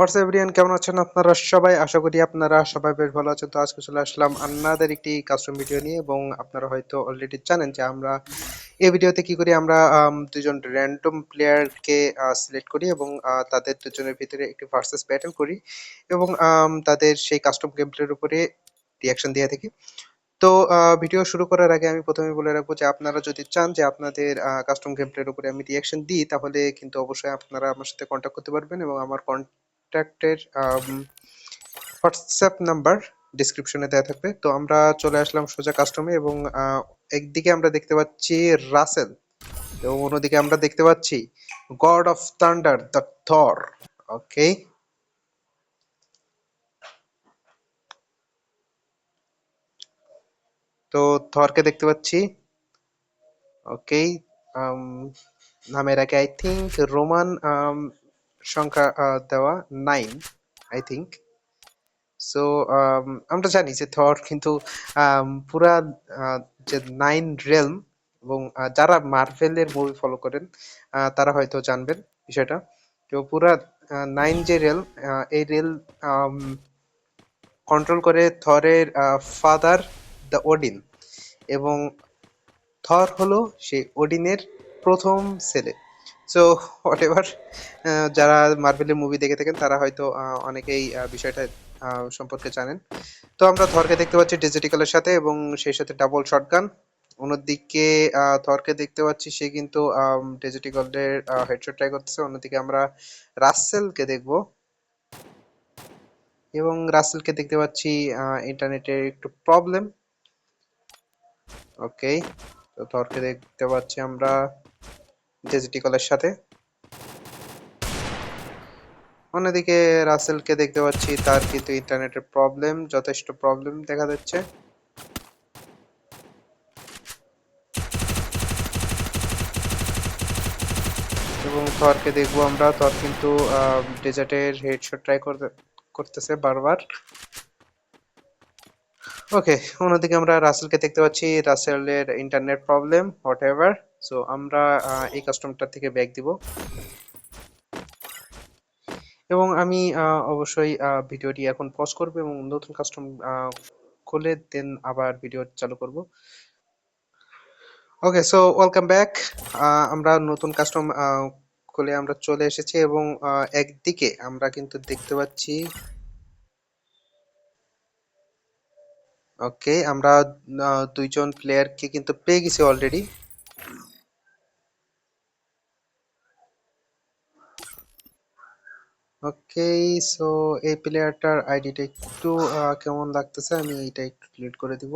WhatsApp everyone কেমন আছেন আপনারা সবাই? আশা করি আপনারা সবাই বেশ ভালো আছেন। তো আজকে চলে আসলাম আপনাদের একটি কাস্টম ভিডিও নিয়ে এবং আপনারা হয়তো অলরেডি জানেন যে আমরা এই ভিডিওতে কি করি? আমরা দুজন র্যান্ডম প্লেয়ারকে সিলেক্ট করি এবং তাদের দুজনের ভিতরে একটি ভার্সেস ব্যাটেল করি এবং তাদের সেই কাস্টম গেম প্লের উপরে রিয়াকশন দিয়ে থাকি। তো ভিডিও শুরু করার আগে আমি প্রথমে বলে রাখব যে আপনারা যদি চান যে আপনাদের কাস্টম গেম প্লের উপরে আমি রিয়াকশন দিই, তাহলে কিন্তু অবশ্যই আপনারা আমার সাথে কন্ট্যাক্ট করতে পারবেন এবং আমার কন্ট্যাক্টের হোয়াটসঅ্যাপ নাম্বার ডিসক্রিপশনে দেওয়া থাকবে। তো আমরা চলে আসলাম সোজা কাস্টমে এবং একদিকে আমরা দেখতে পাচ্ছি রাসেল এবং অন্যদিকে আমরা দেখতে পাচ্ছি God of Thunder the Thor okay তো থরকে দেখতে পাচ্ছি। ওকে নামের আগে আই থিঙ্ক রোমান সংখ্যা দেওয়া নাইন আই থিঙ্ক সো আমরা জানি যে থর কিন্তু পুরা যে নাইন রেলম এবং যারা মার্ভেলের মুভি ফলো করেন তারা হয়তো জানবেন বিষয়টা। তো পুরা নাইন যে রেল এই রেল কন্ট্রোল করে থরের ফাদার দ্য ওডিন এবং থর হলো সেই ওডিনের প্রথম ছেলে। সো হোয়াট এভার যারা মার্ভেলের মুভি দেখে থাকেন, তারা হয়তো অনেকেই বিষয়টা সম্পর্কে জানেন। তো আমরা থরকে দেখতে পাচ্ছি ডিজিটিক্যালের সাথে এবং সেই সাথে ডাবল শটগান অন্যদিকে থরকে দেখতে পাচ্ছি সে কিন্তু ডিজিটিক্যালের হেডশট ট্রাই করতেছে। অন্যদিকে আমরা রাসেলকে দেখব। এবং রাসেলকে দেখতে পাচ্ছি ইন্টারনেটের একটু প্রবলেম ওকে তো থরকে দেখতে পাচ্ছি আমরা। ডিজিটিকলের সাথে। অন্যদিকে রাসেলকে দেখতে পাচ্ছি, তার কিন্তু ইন্টারনেটের প্রবলেম যথেষ্ট প্রবলেম দেখা যাচ্ছে। এবং থরকে দেখব আমরা, থর কিন্তু ডেজার্টের হেডশট ট্রাই করতে, করতেছে বারবার। ওকে অন্যদিকে আমরা রাসেলকে দেখতে পাচ্ছি, রাসেলের internet problem whatever so আমরা এই কাস্টমটা থেকে ব্যাক দিব। এবং আমি অবশ্যই ভিডিওটি এখন পজ করব এবং নতুন কাস্টম খুলে দেন আবার ভিডিও চালু করব। ওকে সো ওয়েলকাম ব্যাক আমরা নতুন কাস্টম খুলে আমরা চলে এসেছি এবং একদিকে আমরা কিন্তু দেখতে পাচ্ছি ওকে আমরা দুইজন প্লেয়ারকে কিন্তু পেয়ে গেছি অলরেডি ওকে সো এই প্লেয়ারটার আইডিটা একটু কেমন লাগতেছে? আমি এটা একটু ডিলিট করে দিব।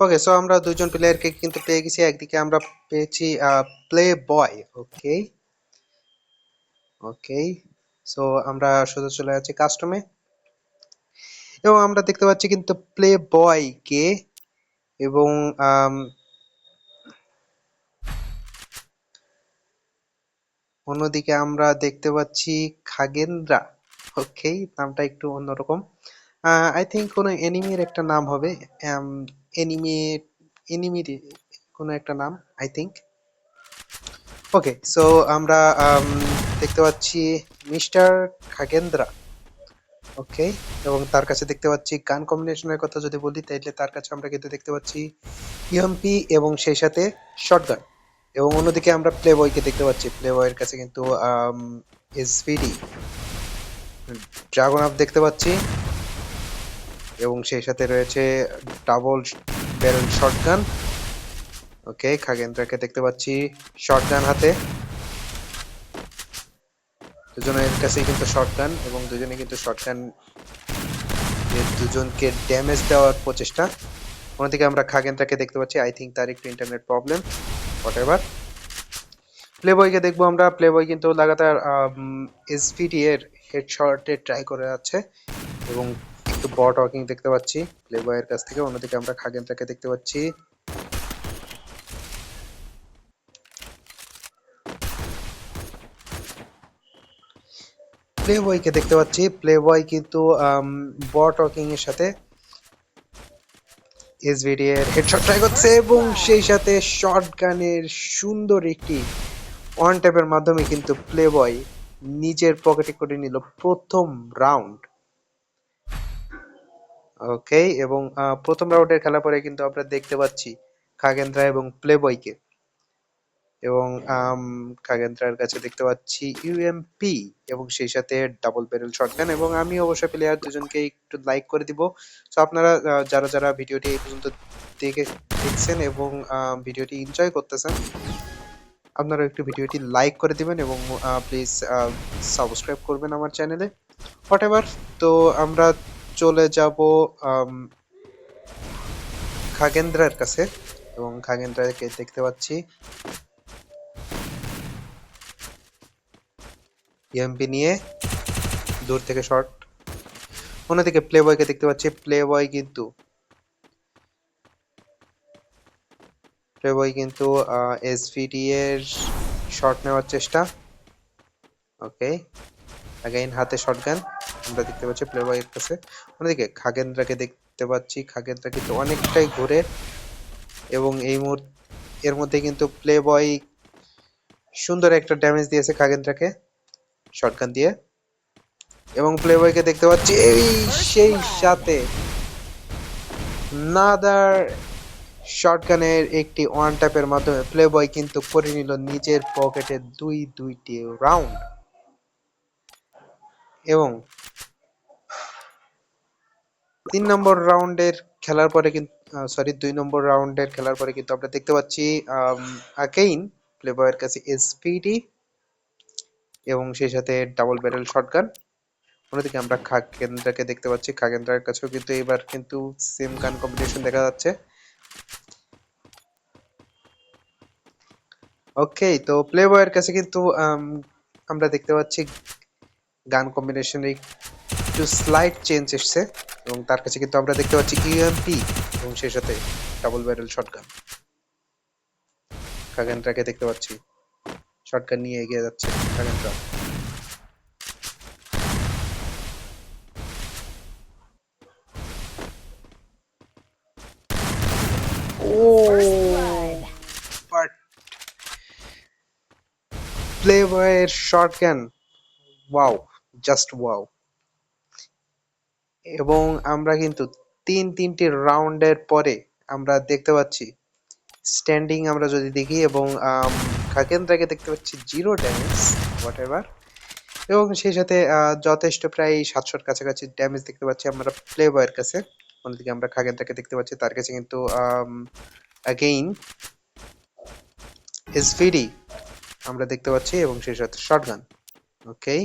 ওকে সো আমরা দুইজন প্লেয়ারকে কিন্তু পেয়ে গেছি। একদিকে আমরা পেয়েছি প্লে বয় ওকে ওকে সো আমরা সোজা চলে যাচ্ছি কাস্টমে এবং আমরা দেখতে পাচ্ছি কিন্তু প্লে বয় কে এবং অন্যদিকে আমরা দেখতে পাচ্ছি খাগেন্দ্রা। ওকে, নামটা একটু অন্যরকম। আই থিঙ্ক কোনো এনিমির একটা নাম হবে। এনিমি এনিমির কোনো একটা নাম আই থিঙ্ক ওকে সো আমরা দেখতে পাচ্ছি মিস্টার খাগেন্দ্রা। ওকে, এবং তার কাছে দেখতে পাচ্ছি গান কম্বিনেশনের কথা যদি বলি, তাইলে তার কাছে আমরা কিন্তু দেখতে পাচ্ছি ইএমপি এবং সেই সাথে শটগান এবং অন্যদিকে আমরা প্লে বয়কে দেখতে পাচ্ছি। প্লে বয়ের কাছে কিন্তু এসভিডি ড্রাগন আপ দেখতে পাচ্ছি। এবং সেই সাথে রয়েছে ডাবল ব্যারেল শটগান ওকে খাগেন্দ্রাকে দেখতে পাচ্ছি শটগান হাতে। দুজনের কাছেই কিন্তু শটগান এবং দুজনে কিন্তু শটগান দুজনকে ড্যামেজ দেওয়ার প্রচেষ্টা। অন্যদিকে আমরা খাগেনটাকে দেখতে পাচ্ছি। আই থিঙ্ক তার একটু internet problem whatever play বয়কে দেখব আমরা। প্লে বয় কিন্তু লাগাতার এসভিডি এর হেডশটে ট্রাই করে যাচ্ছে এবং একটু বট ওয়াকিং দেখতে পাচ্ছি প্লে বয়ের কাছ থেকে। অন্যদিকে আমরা খাগেনটাকে দেখতে পাচ্ছি। প্লে বয়কে দেখতে পাচ্ছি। প্লে বয় কিন্তু বট ওয়াকিং এর সাথে এসভিডি এর হেডশট ট্রাই করছে এবং সেই সাথে শটগানের সুন্দর একটি ওয়ান ট্যাপের মাধ্যমে কিন্তু প্লে বয় নিজের পকেটে করে নিল প্রথম রাউন্ড ওকে এবং প্রথম রাউন্ডের খেলা পরে কিন্তু আমরা দেখতে পাচ্ছি খাগেন্দ্রা এবং প্লে বয়কে এবং খাগেন্দ্রার কাছে দেখতে পাচ্ছি ইউএমপি এবং সেই সাথে ডাবল ব্যারেল শটগান এবং আমি অবশ্যই প্লেয়ার দুজনকে একটু লাইক করে দিব। সো আপনারা যারা যারা ভিডিওটি এই পর্যন্ত দেখে, দেখছেন এবং ভিডিওটি এনজয় করতেছেন আপনারা একটু ভিডিওটি লাইক করে দিবেন এবং প্লিজ সাবস্ক্রাইব করবেন আমার চ্যানেলে হোয়াট এভার তো আমরা চলে যাব খাগেন্দ্রার কাছে এবং খাগেন্দ্রাকে দেখতে পাচ্ছি। ইএমপি নিয়ে দূর থেকে শট অন্যদিকে প্লে বয়কে দেখতে পাচ্ছি। প্লে বয় কিন্তু প্লে বয় কিন্তু এসভিডি এর শট নেওয়ার চেষ্টা। ওকে অ্যাগাইন হাতে শটগান আমরা দেখতে পাচ্ছি প্লে বয়ের কাছে। অন্যদিকে খাগেন্দ্রাকে দেখতে পাচ্ছি। খাগেন্দ্রা কিন্তু অনেকটাই ঘুরে। এবং এই মুহূর্তে, এর মধ্যে কিন্তু প্লে বয় সুন্দর একটা ড্যামেজ দিয়েছে খাগেন্দ্রাকে শটগান দিয়ে। এবং প্লে বয়কে দেখতে পাচ্ছি এই সেই সাথে নাদার শটগানের একটি ওয়ান ট্যাপের মাধ্যমে প্লে বয় কিন্তু করে নিল নিজের পকেটে দুই দুইটি রাউন্ড এবং তিন নম্বর রাউন্ডের খেলার পরে কিন্তু সরি দুই নম্বর রাউন্ডের খেলার পরে কিন্তু আমরা দেখতে পাচ্ছি আকেইন প্লে বয়ের কাছে এসপিডি এবং সেই সাথে ডাবল ব্যারেল শটগান অন্যদিকে আমরা খাগেন্দ্রাকে দেখতে পাচ্ছি। খাগেন্দ্রার কাছেও কিন্তু এবার কিন্তু সেম গান কম্বিনেশন দেখা যাচ্ছে। ওকে তো প্লে বয়ের কাছে কিন্তু আম, আমরা দেখতে পাচ্ছি গান কম্বিনেশনে একটু স্লাইড চেঞ্জ এসছে এবং তার কাছে কিন্তু আমরা দেখতে পাচ্ছি ইউএমপি এবং সেই সাথে ডাবল ব্যারেল শটগান খাগেন্দ্রাকে দেখতে পাচ্ছি। শটগান নিয়ে এগিয়ে যাচ্ছে খাগেন্দ্রা ও but play wow just wow এবং আমরা কিন্তু তিন তিনটি রাউন্ডের পরে আমরা দেখতে পাচ্ছি স্ট্যান্ডিং আমরা যদি দেখি এবং আম, খাগেন্দ্রাকে দেখতে পাচ্ছি জিরো ড্যামেজ হোয়াট এভার এবং সেই সাথে যথেষ্ট প্রায় সাতশোর কাছাকাছি ড্যামেজ দেখতে পাচ্ছি আমরা প্লে বয়ের কাছে। অন্যদিকে আমরা খাগেন্দ্রাকে দেখতে পাচ্ছি তার কাছে কিন্তু অ্যাগেইন এসভিডি আমরা দেখতে পাচ্ছি এবং সেই সাথে শটগান ওকে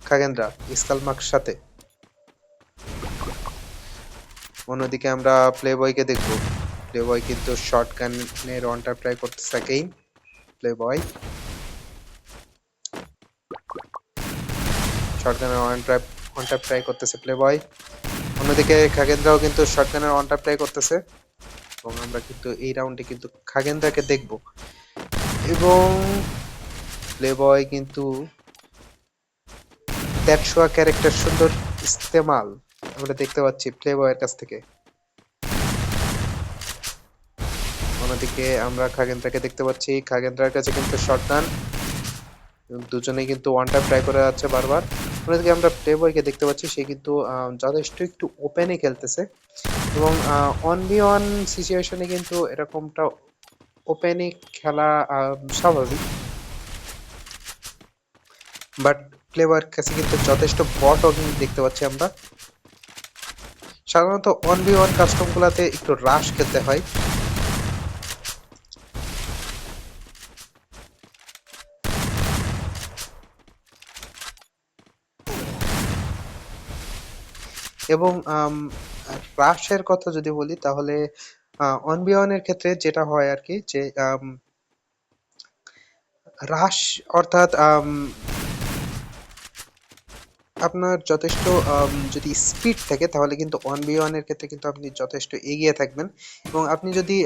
খাগেন্দ্রা স্কালমার্ক সাথে। অন্যদিকে আমরা প্লে বয়কে দেখব। প্লে বয় কিন্তু শর্ট গানের অনটা ট্রাই করতেছে আগেইন প্লে বয় শর্ট গানের ট্রাই অন ট্যাপ ট্রাই করতেছে প্লে বয় অন্যদিকে খাগেন্দ্রাও কিন্তু শর্ট গানের অন ট্রাই করতেছে। এবং আমরা কিন্তু এই রাউন্ডে কিন্তু খাগেন্দ্রাকে দেখব। এবং প্লে বয় কিন্তু দেড়শোয়া ক্যারেক্টার সুন্দর ইস্তেমাল। আমরা দেখতে পাচ্ছি প্লে বয়ের কাছ থেকে। অন্যদিকে আমরা খাগেন্দ্রাকে দেখতে পাচ্ছি। খাগেন্দ্রার কাছে কিন্তু শটগান দুজনেই কিন্তু ওয়ান টাইম ট্রাই করে যাচ্ছে বারবার। অন্যদিকে আমরা প্লে বয়কে দেখতে পাচ্ছি, সে কিন্তু যথেষ্ট একটু ওপেনে খেলতেছে। এবং অন বি ওয়ান সিচুয়েশনে কিন্তু এরকমটা ওপেনে খেলা স্বাভাবিক। বাট প্লেবার কাছে কিন্তু যথেষ্ট বট অগিং দেখতে পাচ্ছি আমরা। সাধারণত বি ওয়ান কাস্টম গুলাতে একটু রাশ খেলতে হয়। এবং রাশের কথা যদি বলি, তাহলে ওয়ানের ক্ষেত্রে যেটা হয় আর কি, যে রাশ অর্থাৎ আপনার যথেষ্ট যদি স্পিড থাকে, তাহলে কিন্তু ওয়ান বি ওয়ানের ক্ষেত্রে কিন্তু আপনি যথেষ্ট এগিয়ে থাকবেন। এবং আপনি যদি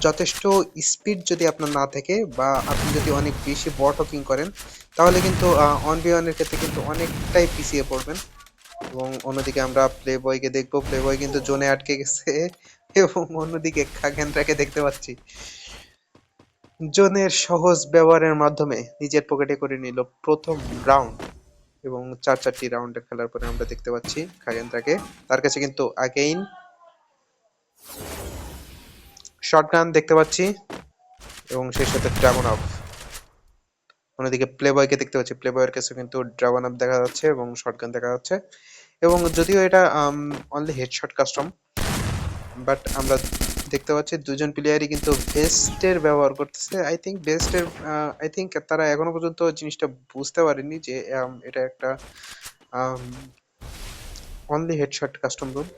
যথেষ্ট স্পিড যদি আপনার না থাকে বা আপনি যদি অনেক বেশি বট হকিং করেন, তাহলে কিন্তু ওয়ান বি ওয়ানের ক্ষেত্রে কিন্তু অনেকটাই পিছিয়ে পড়বেন। এবং অন্যদিকে আমরা প্লে বয়কে দেখব প্লে বয় কিন্তু জোনে আটকে গেছে এবং অন্যদিকে খাগেন্দ্রাকে দেখতে পাচ্ছি। জোনের সহজ ব্যবহারের মাধ্যমে নিজের পকেটে করে নিল প্রথম রাউন্ড এবং চার চারটি রাউন্ডের খেলার পরে আমরা দেখতে পাচ্ছি খাগেন্দ্রাকে তার কাছে কিন্তু আগেইন শটগান দেখতে পাচ্ছি, এবং সেই সাথে ড্রাগন আপ অন্যদিকে প্লে বয়কে দেখতে পাচ্ছি প্লে বয়ের কাছে কিন্তু ড্রাগন আপ দেখা যাচ্ছে এবং শটগান দেখা যাচ্ছে। এবং যদিও এটা অনলি হেডশট কাস্টম বাট আমরা দেখতে পাচ্ছি দুজন প্লেয়ারই কিন্তু বেস্টের ব্যবহার করতেছে। আই থিঙ্ক বেস্টের আই থিঙ্ক তারা এখনও পর্যন্ত জিনিসটা বুঝতে পারেনি যে এটা একটা only headshot custom room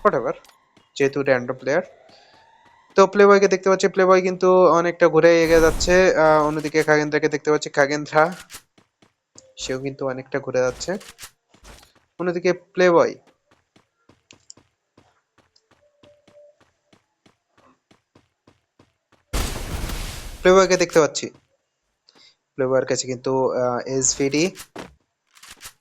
whatever যেহেতু র্যান্ডম প্লেয়ার তো প্লে বয়কে দেখতে পাচ্ছি। প্লে বয় কিন্তু অনেকটা ঘুরে এগিয়ে যাচ্ছে। অন্যদিকে খাগেন্দ্রাকে দেখতে পাচ্ছি। খাগেন্দ্রা সেও কিন্তু অনেকটা ঘুরে যাচ্ছে। অন্যদিকে প্লে বয় প্লে বয়কে দেখতে পাচ্ছি। প্লে বয়ের কাছে কিন্তু এসভিডি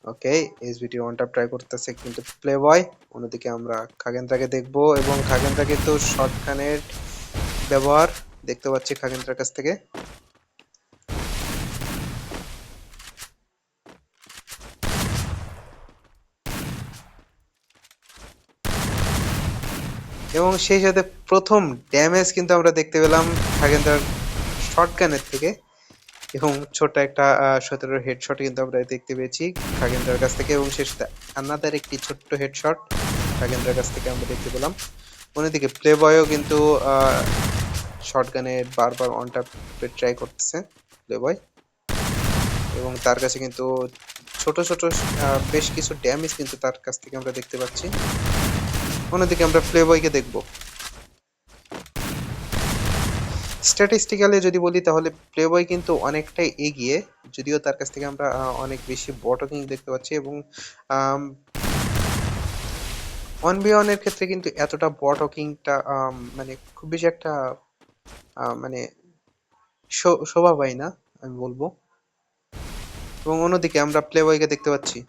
ওকে এসভিডি ওয়ান টাপ ট্রাই করতেছে কিন্তু প্লে বয় অন্যদিকে আমরা খাগেন্দ্রাকে দেখব এবং খাগেন্দ্রা কিন্তু শর্টকানের ব্যবহার দেখতে পাচ্ছি খাগেন্দ্রার কাছ থেকে। এবং সেই সাথে প্রথম ড্যামেজ কিন্তু আমরা দেখতে পেলাম খাগেন্দ্রার শর্টগানের থেকে। এবং ছোট একটা সতেরো হেডশট কিন্তু আমরা দেখতে পেয়েছি খাগেন্দ্রার কাছ থেকে। এবং সাথে আনাদার একটি ছোট্ট হেডশট খাগেন্দ্রার কাছ থেকে আমরা দেখতে পেলাম। অন্যদিকে প্লে বয়ও কিন্তু শটগানের বারবার অন ট্যাপে ট্রাই করতেছে প্লে বয় এবং তার কাছে কিন্তু ছোট ছোট বেশ কিছু ড্যামেজ কিন্তু তার কাছ থেকে আমরা দেখতে পাচ্ছি। অন্যদিকে আমরা প্লে বয়কে দেখব। স্ট্যাটিস্টিক্যালি যদি বলি, তাহলে প্লে বয় কিন্তু অনেকটাই এগিয়ে। যদিও তার কাছ থেকে আমরা অনেক বেশি বটকিং দেখতে পাচ্ছি এবং ওয়ান বি ওয়ানের ক্ষেত্রে কিন্তু এতটা বটকিংটা মানে খুব বেশি একটা মানে শোভা পায় না, আমি বলব। এবং অন্যদিকে আমরা প্লে বয়কে দেখতে পাচ্ছি।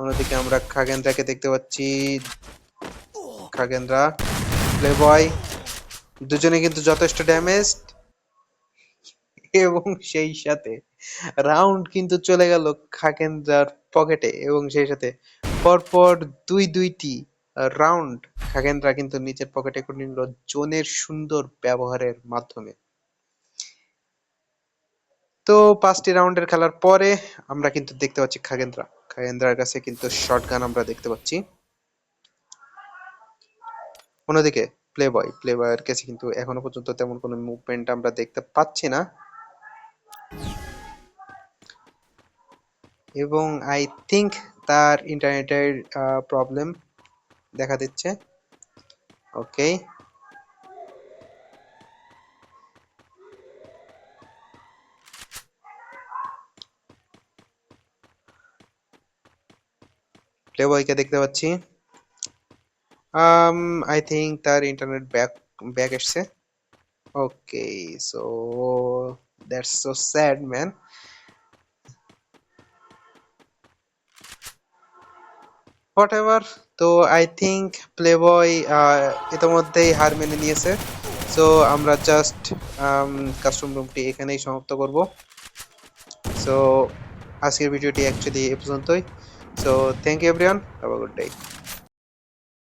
অন্যদিকে আমরা খাগেন্দ্রাকে দেখতে পাচ্ছি। খাগেন্দ্রা প্লে বয় দুজনে কিন্তু যথেষ্ট ড্যামেজ এবং সেই সাথে রাউন্ড কিন্তু চলে গেল খাগেন্দ্রার পকেটে এবং সেই সাথে পরপর দুই দুইটি রাউন্ড খাগেন্দ্রা কিন্তু নিচের পকেটে করে নিল জোনের সুন্দর ব্যবহারের মাধ্যমে। তো পাঁচটি রাউন্ডের খেলার পরে আমরা কিন্তু দেখতে পাচ্ছি খাগেন্দ্রা। খাগেন্দ্রার কাছে কিন্তু শটগান আমরা দেখতে পাচ্ছি। অন্যদিকে প্লে বয় প্লে বয়ের কাছে কিন্তু এখনও পর্যন্ত তেমন কোনো মুভমেন্ট আমরা দেখতে পাচ্ছি না। এবং আই থিংক তার ইন্টারনেটের প্রবলেম দেখা দিচ্ছে। ওকে প্লে বয়কে দেখতে পাচ্ছি। Um আই থিঙ্ক তার ইন্টারনেট ব্যাক ব্যাক এসছে। Okay so that's so sad man whatever তো আই থিংক প্লে বয় ইতিমধ্যেই হার মেনে নিয়েছে। সো আমরা জাস্ট কাস্টম রুমটি এখানেই সমাপ্ত করব। সো আজকের ভিডিওটি অ্যাকচুয়ালি এ পর্যন্তই। So thank you everyone. Have a good day.